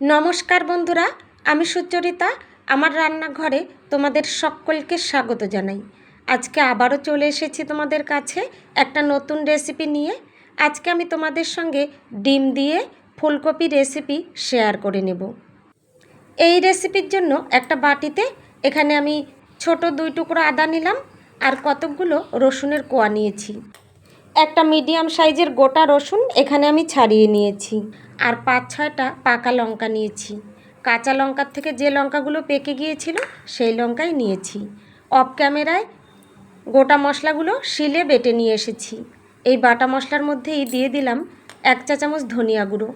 নমস্কার বন্ধুরা, আমি সুচরিতা। আমার রান্নাঘরে তোমাদের সকলকে স্বাগত জানাই। আজকে আবারও চলে এসেছি তোমাদের কাছে একটা নতুন রেসিপি নিয়ে। আজকে আমি তোমাদের সঙ্গে ডিম দিয়ে ফুলকপি রেসিপি শেয়ার করে নেব। এই রেসিপির জন্য একটা বাটিতে এখানে আমি ছোট দুই টুকরো আদা নিলাম আর কতকগুলো রসুনের কোয়া নিয়েছি। একটা মিডিয়াম সাইজের গোটা রসুন এখানে আমি ছাড়িয়ে নিয়েছি। আর পাঁচ ছয়টা পাকা লঙ্কা নিয়েছি। কাঁচা লঙ্কার থেকে যে লঙ্কাগুলো পেকে গিয়েছিল, সেই লঙ্কাই নিয়েছি। অফ ক্যামেরায় গোটা মশলাগুলো শিলে বেটে নিয়ে এসেছি। এই বাটা মশলার মধ্যেই দিয়ে দিলাম এক চা চামচ ধনিয়া গুঁড়ো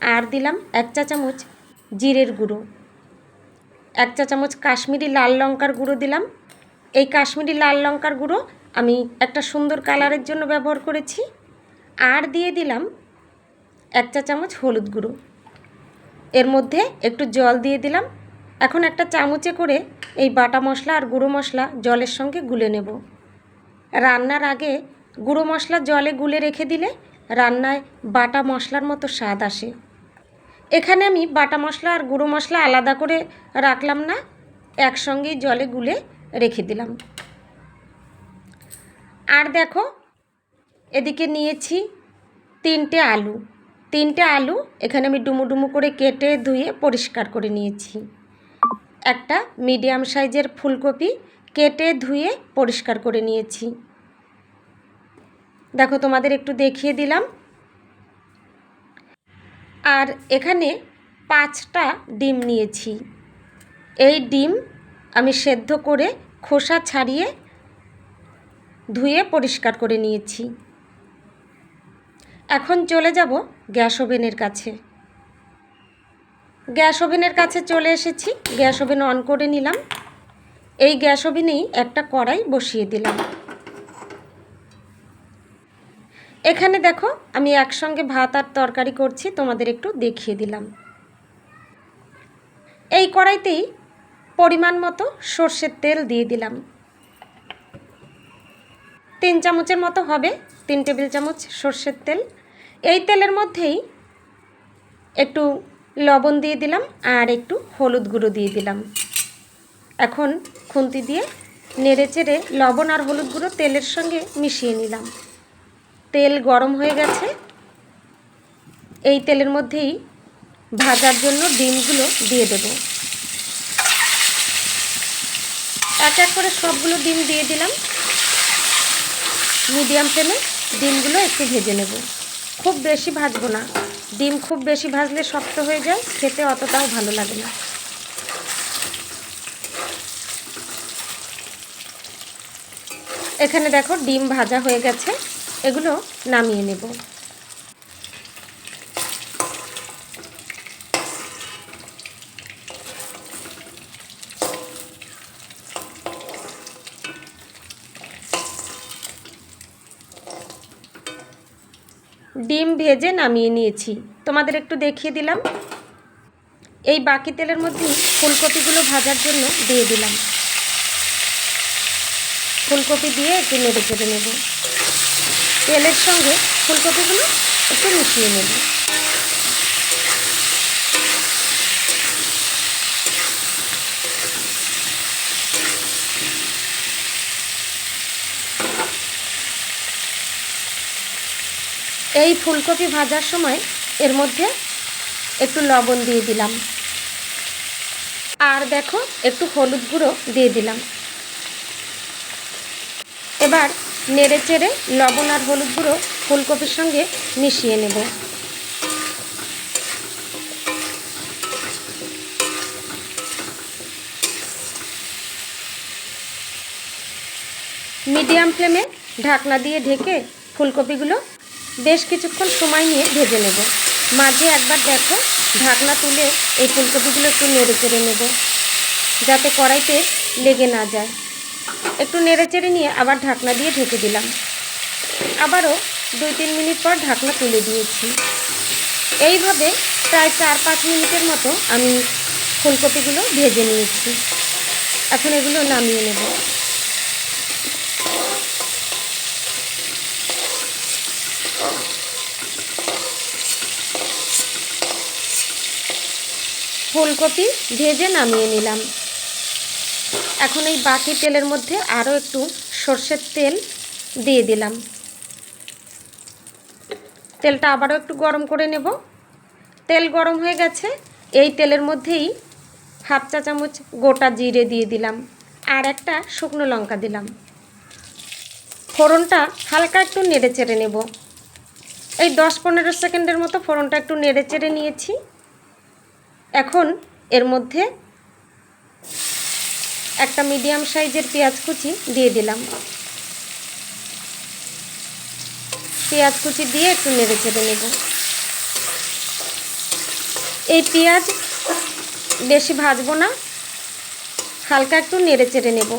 আর দিলাম এক চা চামচ জিরের গুঁড়ো। এক চা চামচ কাশ্মীরি লাল লঙ্কার গুঁড়ো দিলাম। এই কাশ্মীরি লাল লঙ্কার গুঁড়ো আমি একটা সুন্দর কালারের জন্য ব্যবহার করেছি। আর দিয়ে দিলাম এক চা চামচ হলুদ গুঁড়ো। এর মধ্যে একটু জল দিয়ে দিলাম। এখন একটা চামচে করে এই বাটা মশলা আর গুঁড়ো মশলা জলের সঙ্গে গুলে নেব। রান্নার আগে গুঁড়ো মশলা জলে গুলে রেখে দিলে রান্নায় বাটা মশলার মতো স্বাদ আসে। এখানে আমি বাটা মশলা আর গুঁড়ো মশলা আলাদা করে রাখলাম না, একসঙ্গেই জলে গুলে রেখে দিলাম। আর দেখো, এদিকে নিয়েছি তিনটে আলু। তিনটে আলু এখানে আমি ডুমু ডুমু করে কেটে ধুয়ে পরিষ্কার করে নিয়েছি। একটা মিডিয়াম সাইজের ফুলকপি কেটে ধুয়ে পরিষ্কার করে নিয়েছি। দেখো তোমাদের একটু দেখিয়ে দিলাম। আর এখানে পাঁচটা ডিম নিয়েছি। এই ডিম আমি সেদ্ধ করে খোসা ছাড়িয়ে ধুয়ে পরিষ্কার করে নিয়েছি। এখন চলে যাব গ্যাস ওভেনের কাছে। গ্যাস ওভেনের কাছে চলে এসেছি, গ্যাস ওভেন অন করে নিলাম। এই গ্যাস ওভেনেই একটা কড়াই বসিয়ে দিলাম। এখানে দেখো, আমি একসঙ্গে ভাত আর তরকারি করছি, তোমাদের একটু দেখিয়ে দিলাম। এই কড়াইতেই পরিমাণ মতো সর্ষের তেল দিয়ে দিলাম। তিন চামচের মতো হবে, তিন টেবিল চামচ সর্ষের তেল। এই তেলের মধ্যেই একটু লবণ দিয়ে দিলাম আর একটু হলুদ গুঁড়ো দিয়ে দিলাম। এখন খুন্তি দিয়ে নেড়ে চেড়ে লবণ আর হলুদ গুঁড়ো তেলের সঙ্গে মিশিয়ে নিলাম। তেল গরম হয়ে গেছে। এই তেলের মধ্যেই ভাজার জন্য ডিমগুলো দিয়ে দেব। এক এক করে সবগুলো ডিম দিয়ে দিলাম। মিডিয়াম ফ্লেমে ডিমগুলো একটু ভেজে নেব। খুব বেশি ভাজবো না। ডিম খুব বেশি ভাজলে শক্ত হয়ে যায়, খেতে অতটাও ভালো লাগে না। এখানে দেখো ডিম ভাজা হয়ে গেছে, এগুলো নামিয়ে নেব। ডিম ভেজে নামিয়ে নিয়েছি। তোমাদের একটু দেখিয়ে দিলাম। এই বাকি তেলের মধ্যে ফুলকপিগুলো ভাজার জন্য দিয়ে দিলাম। ফুলকপি দিয়ে একটু নেড়ে চেড়ে নেব। তেলের সঙ্গে ফুলকপিগুলো একটু মিশিয়ে নেব। এই ফুলকপি ভাজার সময় এর মধ্যে একটু লবণ দিয়ে দিলাম। আর দেখো, একটু হলুদ গুঁড়ো দিয়ে দিলাম। এবার নেড়ে চেড়ে লবণ আর হলুদ গুঁড়ো ফুলকপির সঙ্গে মিশিয়ে নেব। মিডিয়াম ফ্লেমে ঢাকনা দিয়ে ঢেকে ফুলকপিগুলো বেশ কিছুক্ষণ সময় নিয়ে ভেজে নেব। মাঝে একবার দেখো, ঢাকনা তুলে এই ফুলকপিগুলো একটু নেড়ে চেড়ে নেব, যাতে কড়াইতে লেগে না যায়। একটু নেড়ে চেড়ে নিয়ে আবার ঢাকনা দিয়ে ঢেকে দিলাম। আবারও দুই তিন মিনিট পর ঢাকনা তুলে দিয়েছি। এইভাবে প্রায় চার পাঁচ মিনিটের মতো আমি ফুলকপিগুলো ভেজে নিয়েছি। এখন এগুলো নামিয়ে নেব। ফুলকপি ভেজে নামিয়ে নিলাম। এখন এই বাকি তেলের মধ্যে আরও একটু সর্ষের তেল দিয়ে দিলাম। তেলটা আবারও একটু গরম করে নেব। তেল গরম হয়ে গেছে। এই তেলের মধ্যেই হাফ চা চামচ গোটা জিরে দিয়ে দিলাম আর একটা শুকনো লঙ্কা দিলাম। ফোড়নটা হালকা একটু নেড়ে চেড়ে নেব। এই দশ পনেরো সেকেন্ডের মতো ফোড়নটা একটু নেড়ে চেড়ে নিয়েছি। এখন এর মধ্যে একটা মিডিয়াম সাইজের পেঁয়াজ কুচি দিয়ে দিলাম। পেঁয়াজ কুচি দিয়ে একটু নেড়ে চেড়ে নেব। এই পেঁয়াজ বেশি ভাজবো না, হালকা একটু নেড়ে চেড়ে নেব।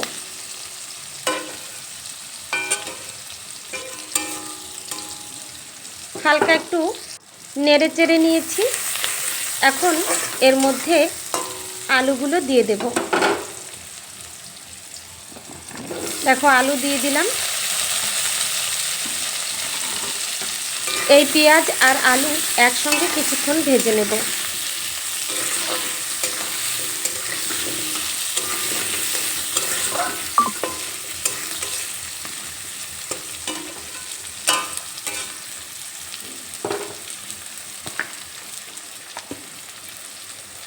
হালকা একটু নেড়ে চেড়ে নিয়েছি। এখন এর মধ্যে আলুগুলো দিয়ে দেব। দেখো, আলু দিয়ে দিলাম। এই পেঁয়াজ আর আলু একসঙ্গে কিছুক্ষণ ভেজে নেব।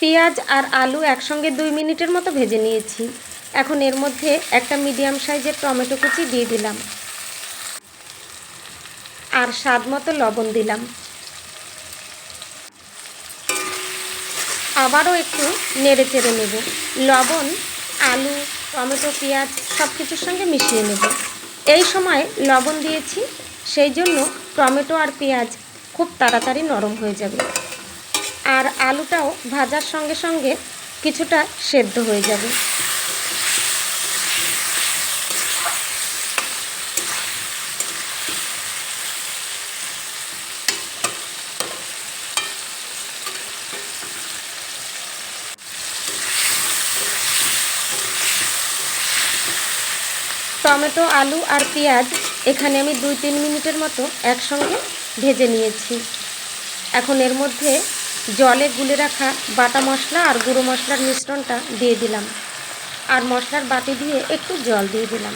পেঁয়াজ আর আলু একসঙ্গে দুই মিনিটের মতো ভেজে নিয়েছি। এখন এর মধ্যে একটা মিডিয়াম সাইজের টমেটো কুচি দিয়ে দিলাম। আর স্বাদ মতো লবণ দিলাম। আবারও একটু নেড়ে চেড়ে নেব। লবণ, আলু, টমেটো, পেঁয়াজ সব কিছুর সঙ্গে মিশিয়ে নেব। এই সময় লবণ দিয়েছি, সেই জন্য টমেটো আর পেঁয়াজ খুব তাড়াতাড়ি নরম হয়ে যাবে। আর আলুটাও ভাজার সঙ্গে সঙ্গে কিছুটা সেদ্ধ হয়ে যাবে। টমেটো, আলু আর পেঁয়াজ এখানে আমি দুই তিন মিনিটের মতো একসঙ্গে ভেজে নিয়েছি। এখন এর মধ্যে জলে গুলে রাখা বাটা মশলা আর গুঁড়ো মশলার মিশ্রণটা দিয়ে দিলাম। আর মশলার বাটি দিয়ে একটু জল দিয়ে দিলাম।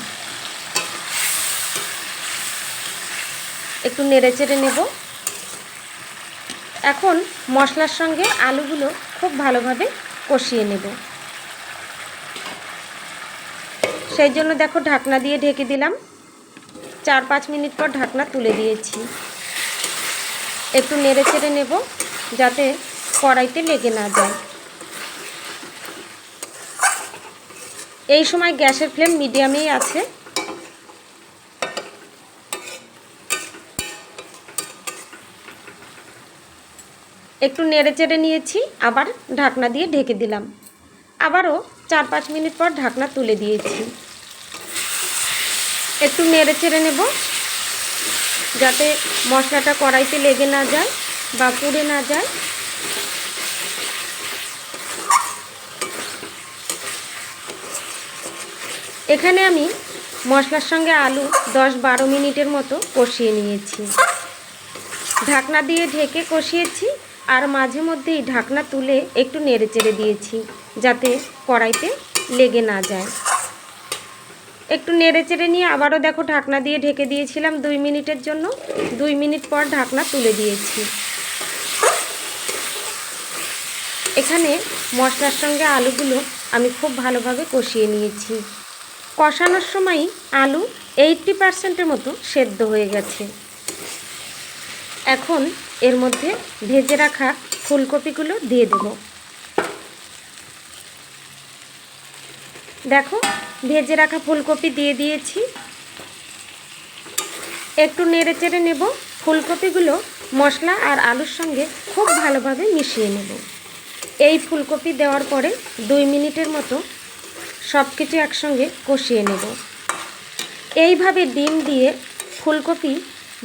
একটু নেড়ে চেড়ে নেব। এখন মশলার সঙ্গে আলুগুলো খুব ভালোভাবে কষিয়ে নেব। সেই জন্য দেখো ঢাকনা দিয়ে ঢেকে দিলাম। চার পাঁচ মিনিট পর ঢাকনা তুলে দিয়েছি। একটু নেড়ে চেড়ে নেব। যাতে কড়াইতে লেগে না যায়। এই সময় গ্যাসের ফ্লেম মিডিয়ামেই আছে। একটু নেড়ে চেড়ে নিয়েছি, আবার ঢাকনা দিয়ে ঢেকে দিলাম। আবারও চার পাঁচ মিনিট পর ঢাকনা তুলে দিয়েছি। একটু নেড়ে চেড়ে নেব, যাতে মশলাটা কড়াইতে লেগে না যায়। বা পুড়ে না যায়। এখানে আমি মশলার সঙ্গে আলু দশ বারো মিনিটের মতো কষিয়ে নিয়েছি। ঢাকনা দিয়ে ঢেকে কষিয়েছি আর মাঝে মধ্যেই ঢাকনা তুলে একটু নেড়ে চেড়ে দিয়েছি যাতে কড়াইতে লেগে না যায়। একটু নেড়ে চেড়ে নিয়ে আবারও দেখো ঢাকনা দিয়ে ঢেকে দিয়েছিলাম দুই মিনিটের জন্য। দুই মিনিট পর ঢাকনা তুলে দিয়েছি। এখানে মশলার সঙ্গে আলুগুলো আমি খুব ভালোভাবে কষিয়ে নিয়েছি। কষানোর সময় আলু এইটটি পার্সেন্টের মতো সেদ্ধ হয়ে গেছে। এখন এর মধ্যে ভেজে রাখা ফুলকপিগুলো দিয়ে দেব। দেখো, ভেজে রাখা ফুলকপি দিয়ে দিয়েছি। একটু নেড়ে চেড়ে নেব। ফুলকপিগুলো মশলা আর আলুর সঙ্গে খুব ভালোভাবে মিশিয়ে নেব। এই ফুলকপি দেওয়ার পরে দুই মিনিটের মতো সব কিছু একসঙ্গে কষিয়ে নেব। এইভাবে ডিম দিয়ে ফুলকপি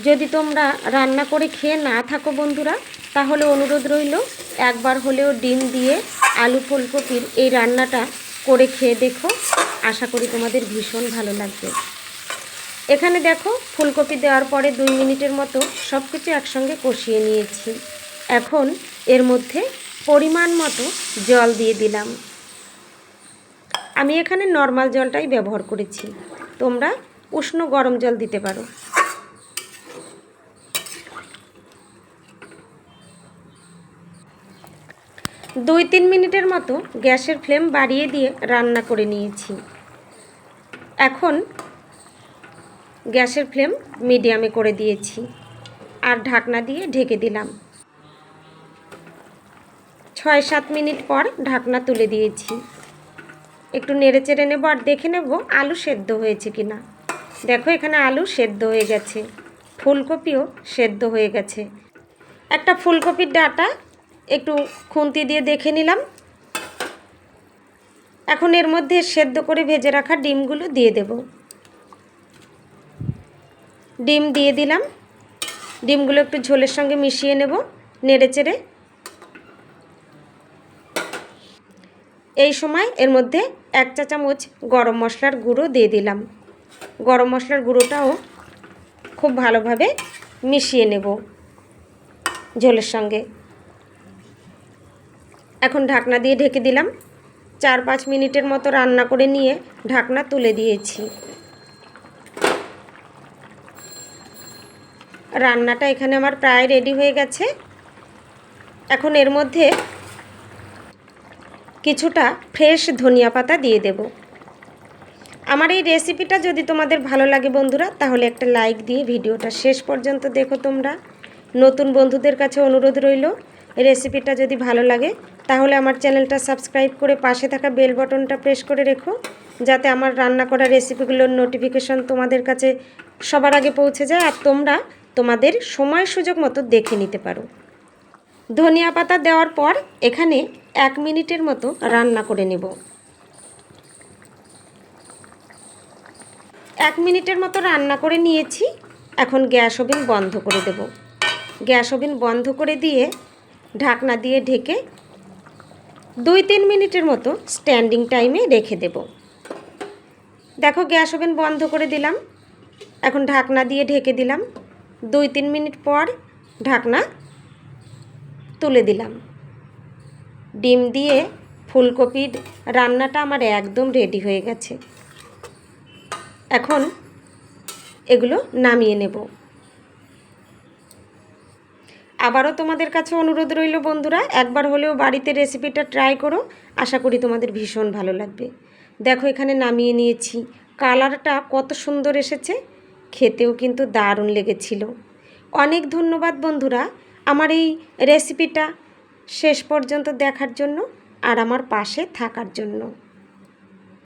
যদি তোমরা রান্না করে খেয়ে না থাকো বন্ধুরা, তাহলে অনুরোধ রইল একবার হলেও ডিম দিয়ে আলু ফুলকপির এই রান্নাটা করে খেয়ে দেখো। আশা করি তোমাদের ভীষণ ভালো লাগবে। এখানে দেখো ফুলকপি দেওয়ার পরে দুই মিনিটের মতো সব কিছু একসঙ্গে কষিয়ে নিয়েছি। এখন এর মধ্যে পরিমাণ মতো জল দিয়ে দিলাম। আমি এখানে নর্মাল জলটাই ব্যবহার করেছি। তোমরা উষ্ণ গরম জল দিতে পারো। দুই তিন মিনিটের মতো গ্যাসের ফ্লেম বাড়িয়ে দিয়ে রান্না করে নিয়েছি। এখন গ্যাসের ফ্লেম মিডিয়ামে করে দিয়েছি। আর ঢাকনা দিয়ে ঢেকে দিলাম। ছয় সাত মিনিট পর ঢাকনা তুলে দিয়েছি। একটু নেড়ে চেড়ে নেব আর দেখে নেব আলু সেদ্ধ হয়েছে কি না দেখো এখানে আলু সেদ্ধ হয়ে গেছে, ফুলকপিও সেদ্ধ হয়ে গেছে। একটা ফুলকপির ডাটা একটু খুন্তি দিয়ে দেখে নিলাম। এখন এর মধ্যে সেদ্ধ করে ভেজে রাখা ডিমগুলো দিয়ে দেব। ডিম দিয়ে দিলাম। ডিমগুলো একটু ঝোলের সঙ্গে মিশিয়ে নেব নেড়ে চেড়ে এই সময় এর মধ্যে এক চা চামচ গরম মশলার গুঁড়ো দিয়ে দিলাম। গরম মশলার গুঁড়োটাও খুব ভালোভাবে মিশিয়ে নেব ঝোলের সঙ্গে। এখন ঢাকনা দিয়ে ঢেকে দিলাম। চার পাঁচ মিনিটের মতো রান্না করে নিয়ে ঢাকনা তুলে দিয়েছি। রান্নাটা এখানে আমার প্রায় রেডি হয়ে গেছে। এখন এর মধ্যে কিছুটা ফ্রেশ ধনিয়া পাতা দিয়ে দেব। আমার এই রেসিপিটা যদি তোমাদের ভালো লাগে বন্ধুরা, তাহলে একটা লাইক দিয়ে ভিডিওটা শেষ পর্যন্ত দেখো তোমরা। নতুন বন্ধুদের কাছে অনুরোধ রইল রেসিপিটা যদি ভালো লাগে, তাহলে আমার চ্যানেলটা সাবস্ক্রাইব করে পাশে থাকা বেল বটনটা প্রেস করে রেখো, যাতে আমার রান্না করা রেসিপিগুলোর নোটিফিকেশন তোমাদের কাছে সবার আগে পৌঁছে যায় আর তোমরা তোমাদের সময় সুযোগ মতো দেখে নিতে পারো। ধনিয়া পাতা দেওয়ার পর এখানে এক মিনিটের মতো রান্না করে নেব। এক মিনিটের মতো রান্না করে নিয়েছি। এখন গ্যাস ওভেন বন্ধ করে দেব। গ্যাস ওভেন বন্ধ করে দিয়ে ঢাকনা দিয়ে ঢেকে দুই তিন মিনিটের মতো স্ট্যান্ডিং টাইমে রেখে দেব। দেখো গ্যাস ওভেন বন্ধ করে দিলাম। এখন ঢাকনা দিয়ে ঢেকে দিলাম। দুই তিন মিনিট পর ঢাকনা তুলে দিলাম। ডিম দিয়ে ফুলকপির রান্নাটা আমার একদম রেডি হয়ে গেছে। এখন এগুলো নামিয়ে নেব। আবারও তোমাদের কাছে অনুরোধ রইল বন্ধুরা, একবার হলেও বাড়িতে রেসিপিটা ট্রাই করো। আশা করি তোমাদের ভীষণ ভালো লাগবে। দেখো এখানে নামিয়ে নিয়েছি। কালারটা কত সুন্দর এসেছে। খেতেও কিন্তু দারুণ লেগেছিল। অনেক ধন্যবাদ বন্ধুরা। আমার এই রেসিপিটা শেষ পর্যন্ত দেখার জন্য আর আমার পাশে থাকার জন্য।